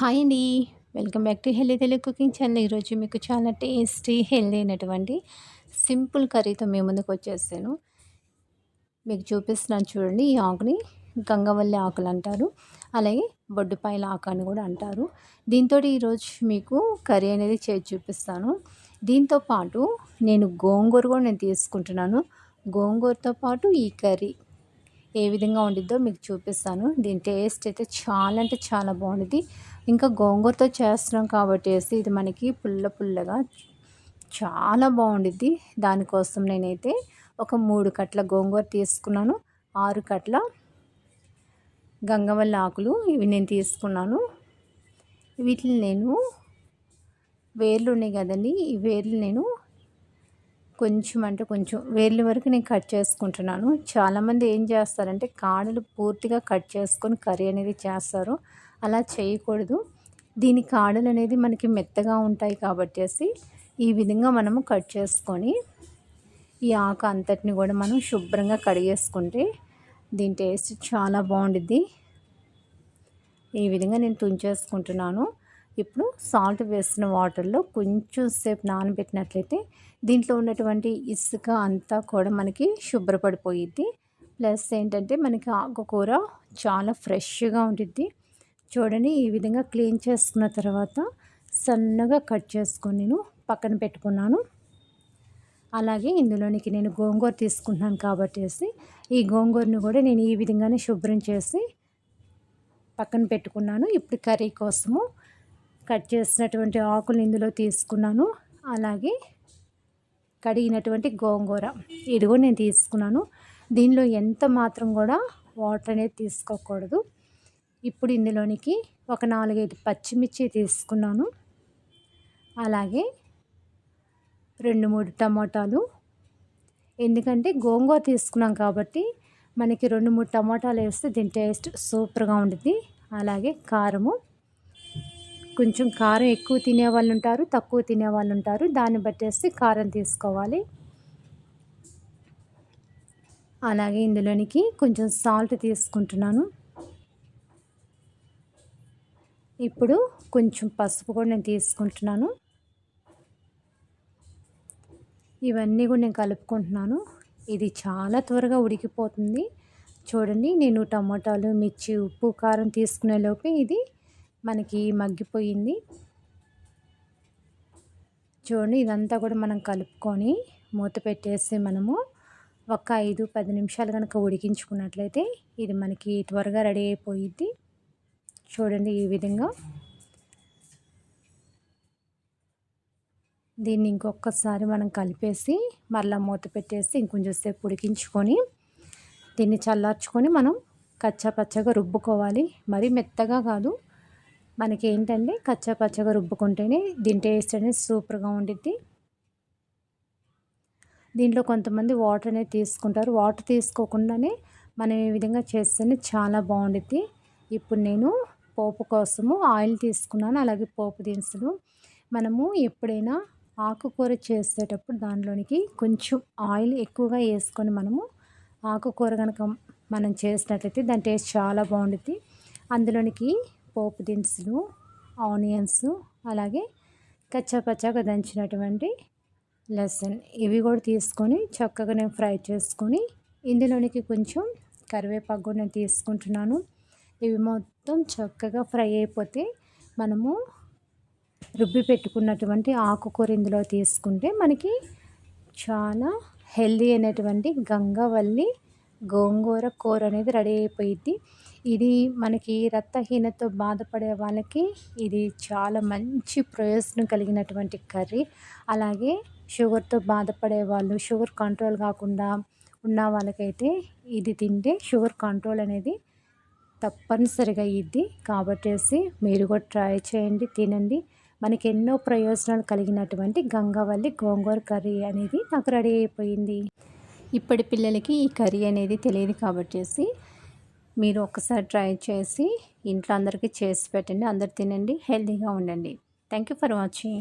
Hi అండి. Welcome back to healthy Telugu cooking channel. ఈరోజు మీకు చాలా టేస్టీ హెల్దీ అయినటువంటి సింపుల్ కర్రీతో మీ ముందుకు వచ్చేసాను. మీకు చూపిస్తున్నాను చూడండి ఈ ఆకుని గంగవల్లి ఆకులు అంటారు. అలాగే బొడ్డుపాయల ఆకు అని కూడా అంటారు. దీంతో ఈరోజు మీకు కర్రీ అనేది చేసి చూపిస్తాను. దీంతో పాటు నేను గోంగూర కూడా నేను తీసుకుంటున్నాను. గోంగూరతో పాటు ఈ కర్రీ ఏ విధంగా ఉండిద్దో మీకు చూపిస్తాను. దీని టేస్ట్ అయితే చాలా అంటే చాలా బాగుంటుంది ఇంకా గోంగూరతో చేస్తున్నాం కాబట్టి ఇది మనకి పుల్ల పుల్లగా చాలా బాగుండిద్ది. దానికోసం నేనైతే ఒక మూడు కట్ల గోంగూర తీసుకున్నాను ఆరు కట్ల గంగవల్లి ఆకులు ఇవి నేను తీసుకున్నాను. వీటిని నేను వేర్లు ఉన్నాయి కదండి ఈ వేర్లు నేను కొంచెం అంటే కొంచెం వేర్లు వరకు నేను కట్ చేసుకుంటున్నాను. చాలామంది ఏం చేస్తారంటే కాడలు పూర్తిగా కట్ చేసుకొని కర్రీ అనేది చేస్తారు. అలా చేయకూడదు. దీని కాడలు అనేది మనకి మెత్తగా ఉంటాయి కాబట్టి ఈ విధంగా మనము కట్ చేసుకొని ఈ ఆకు అంతటిని కూడా మనం శుభ్రంగా కడిగేసుకుంటే దీని టేస్ట్ చాలా బాగుండిద్ది. ఈ విధంగా నేను తుంచేసుకుంటున్నాను. ఇప్పుడు సాల్ట్ వేసిన వాటర్లో కొంచెం సేపు నానబెట్టినట్లయితే దీంట్లో ఉన్నటువంటి ఇసుక అంతా కూడా మనకి శుభ్రపడిపోయిద్ది. ప్లస్ ఏంటంటే మనకి ఆకుకూర చాలా ఫ్రెష్గా ఉంటుంది చూడండి ఈ విధంగా క్లీన్ చేసుకున్న తర్వాత సన్నగా కట్ చేసుకొని నేను పక్కన పెట్టుకున్నాను. అలాగే ఇందులోనికి నేను గోంగూర తీసుకుంటున్నాను కాబట్టి ఈ గోంగూరను కూడా నేను ఈ విధంగానే శుభ్రం చేసి పక్కన పెట్టుకున్నాను. ఇప్పుడు కర్రీ కోసము కట్ చేసినటువంటి ఆకులు ఇందులో తీసుకున్నాను. అలాగే కడిగినటువంటి గోంగూర ఇది కూడా నేను తీసుకున్నాను. దీనిలో ఎంత మాత్రం కూడా వాటర్ అనేది తీసుకోకూడదు. ఇప్పుడు ఇందులోనికి ఒక నాలుగైదు పచ్చిమిర్చి తీసుకున్నాను. అలాగే రెండు మూడు టమాటాలు. ఎందుకంటే గోంగూర తీసుకున్నాం కాబట్టి మనకి రెండు మూడు టమాటాలు వేస్తే దీని టేస్ట్ సూపర్గా ఉంటుంది అలాగే కారము. కొంచెం కారం ఎక్కువ తినే వాళ్ళు ఉంటారు తక్కువ తినే వాళ్ళు ఉంటారు. దాన్ని బట్టేసి కారం తీసుకోవాలి. అలాగే ఇందులోనికి కొంచెం సాల్ట్ తీసుకుంటున్నాను. ఇప్పుడు కొంచెం పసుపు కూడా నేను తీసుకుంటున్నాను. ఇవన్నీ కూడా నేను కలుపుకుంటున్నాను. ఇది చాలా త్వరగా ఉడికిపోతుంది. చూడండి నేను టమాటాలు మిర్చి ఉప్పు కారం తీసుకునే లోపే ఇది మనకి మగ్గిపోయింది. చూడండి ఇదంతా కూడా మనం కలుపుకొని మూత పెట్టేసి మనము ఒక ఐదు పది నిమిషాలు కనుక ఉడికించుకున్నట్లయితే ఇది మనకి త్వరగా రెడీ అయిపోయిద్ది. చూడండి ఈ విధంగా. దీన్ని ఇంకొకసారి మనం కలిపేసి మరలా మూత పెట్టేసి ఇంకొంచెం సేపు ఉడికించుకొని దీన్ని చల్లార్చుకొని మనం కచ్చా పచ్చగా రుబ్బుకోవాలి. మరి మెత్తగా కాదు. మనకి ఏంటంటే కచ్చా పచ్చగా రుబ్బుకుంటేనే దీని టేస్ట్ అనేది సూపర్గా ఉండిద్ది. దీంట్లో కొంతమంది వాటర్ అనేది తీసుకుంటారు. వాటర్ తీసుకోకుండానే మనం ఈ విధంగా చేస్తేనే చాలా బాగుండిద్ది. ఇప్పుడు నేను పోపు కోసము ఆయిల్ తీసుకున్నాను. అలాగే పోపు దినుసులు. మనము ఎప్పుడైనా ఆకుకూర చేసేటప్పుడు దానిలోనికి కొంచెం ఆయిల్ ఎక్కువగా వేసుకొని మనము ఆకుకూర కనుక మనం చేసినట్లయితే దాని టేస్ట్ చాలా బాగుంటుంది అందులోనికి పోపు దినుసులు ఆనియన్స్ అలాగే కచ్చాపచ్చాగా దంచినటువంటి లెసన్ ఇవి కూడా తీసుకొని చక్కగా నేను ఫ్రై చేసుకొని ఇందులోనికి కొంచెం కరివేపాకు కూడా నేను తీసుకుంటున్నాను. ఇవి మొత్తం చక్కగా ఫ్రై అయిపోతే మనము రుబ్బి పెట్టుకున్నటువంటి ఆకుకూర ఇందులో తీసుకుంటే మనకి చాలా హెల్దీ అయినటువంటి గంగవల్లి గోంగూర కూర అనేది రెడీ అయిపోయింది. ఇది మనకి రక్తహీనతో బాధపడే వాళ్ళకి ఇది చాలా మంచి ప్రయోజనం కలిగినటువంటి కర్రీ. అలాగే షుగర్తో బాధపడే వాళ్ళు షుగర్ కంట్రోల్ కాకుండా ఉన్న వాళ్ళకైతే ఇది తింటే షుగర్ కంట్రోల్ అనేది తప్పనిసరిగా ఇది కాబట్టేసి మీరు కూడా ట్రై చేయండి తినండి. మనకి ఎన్నో ప్రయోజనాలు కలిగినటువంటి గంగవల్లి గోంగూర కర్రీ అనేది నాకు రెడీ అయిపోయింది. ఇప్పటి పిల్లలకి ఈ కర్రీ అనేది తెలియదు కాబట్టి మీరు ఒకసారి ట్రై చేసి ఇంట్లో అందరికీ చేసి పెట్టండి అందరు తినండి హెల్తీగా ఉండండి. Thank you for watching